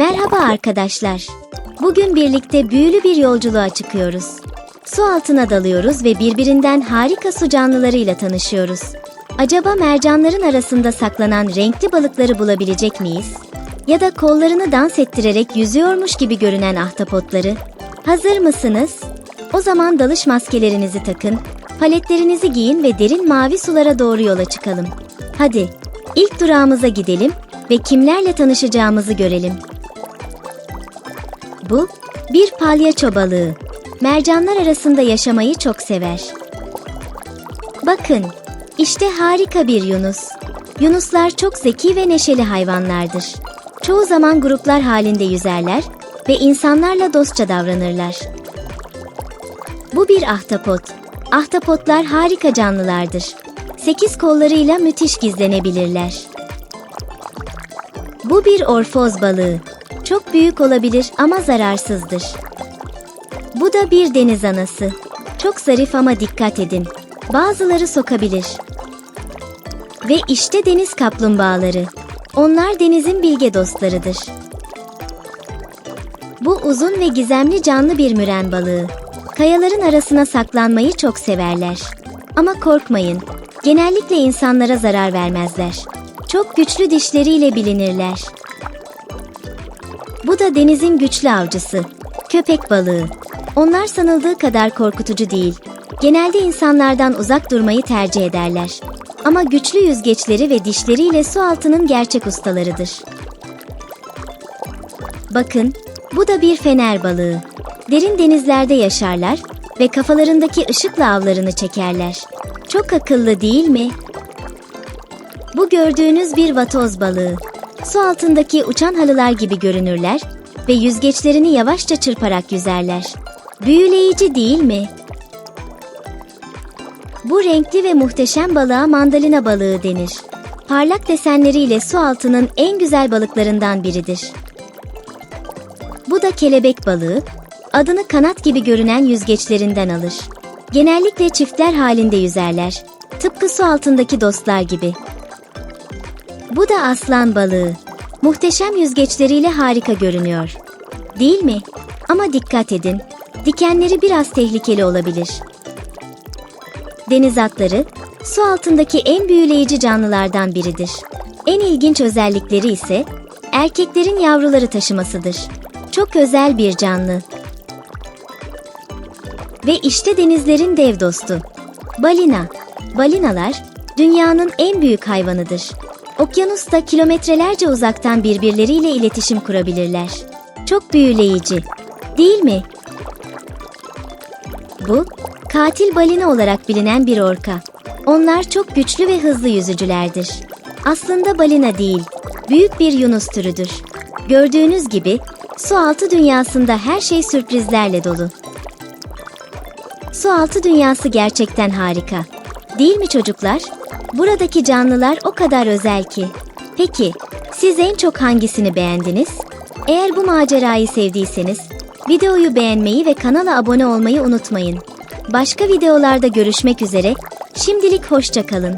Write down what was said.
Merhaba arkadaşlar. Bugün birlikte büyülü bir yolculuğa çıkıyoruz. Su altına dalıyoruz ve birbirinden harika su canlılarıyla tanışıyoruz. Acaba mercanların arasında saklanan renkli balıkları bulabilecek miyiz? Ya da kollarını dans ettirerek yüzüyormuş gibi görünen ahtapotları? Hazır mısınız? O zaman dalış maskelerinizi takın, paletlerinizi giyin ve derin mavi sulara doğru yola çıkalım. Hadi, ilk durağımıza gidelim ve kimlerle tanışacağımızı görelim. Bu bir palyaço balığı. Mercanlar arasında yaşamayı çok sever. Bakın, işte harika bir yunus. Yunuslar çok zeki ve neşeli hayvanlardır. Çoğu zaman gruplar halinde yüzerler ve insanlarla dostça davranırlar. Bu bir ahtapot. Ahtapotlar harika canlılardır. Sekiz kollarıyla müthiş gizlenebilirler. Bu bir orfoz balığı. Çok büyük olabilir ama zararsızdır. Bu da bir deniz anası. Çok zarif ama dikkat edin. Bazıları sokabilir. Ve işte deniz kaplumbağaları. Onlar denizin bilge dostlarıdır. Bu uzun ve gizemli canlı bir müren balığı. Kayaların arasına saklanmayı çok severler. Ama korkmayın. Genellikle insanlara zarar vermezler. Çok güçlü dişleriyle bilinirler. Bu da denizin güçlü avcısı. Köpek balığı. Onlar sanıldığı kadar korkutucu değil. Genelde insanlardan uzak durmayı tercih ederler. Ama güçlü yüzgeçleri ve dişleriyle su altının gerçek ustalarıdır. Bakın, bu da bir fener balığı. Derin denizlerde yaşarlar ve kafalarındaki ışıkla avlarını çekerler. Çok akıllı değil mi? Bu gördüğünüz bir vatoz balığı. Su altındaki uçan halılar gibi görünürler ve yüzgeçlerini yavaşça çırparak yüzerler. Büyüleyici değil mi? Bu renkli ve muhteşem balığa mandalina balığı denir. Parlak desenleriyle su altının en güzel balıklarından biridir. Bu da kelebek balığı, adını kanat gibi görünen yüzgeçlerinden alır. Genellikle çiftler halinde yüzerler. Tıpkı su altındaki dostlar gibi. Bu da aslan balığı. Muhteşem yüzgeçleriyle harika görünüyor. Değil mi? Ama dikkat edin. Dikenleri biraz tehlikeli olabilir. Deniz atları, su altındaki en büyüleyici canlılardan biridir. En ilginç özellikleri ise erkeklerin yavruları taşımasıdır. Çok özel bir canlı. Ve işte denizlerin dev dostu. Balina. Balinalar dünyanın en büyük hayvanıdır. Okyanusta kilometrelerce uzaktan birbirleriyle iletişim kurabilirler. Çok büyüleyici. Değil mi? Bu, katil balina olarak bilinen bir orka. Onlar çok güçlü ve hızlı yüzücülerdir. Aslında balina değil, büyük bir yunus türüdür. Gördüğünüz gibi su altı dünyasında her şey sürprizlerle dolu. Su altı dünyası gerçekten harika. Değil mi çocuklar? Buradaki canlılar o kadar özel ki. Peki, siz en çok hangisini beğendiniz? Eğer bu macerayı sevdiyseniz, videoyu beğenmeyi ve kanala abone olmayı unutmayın. Başka videolarda görüşmek üzere, şimdilik hoşça kalın.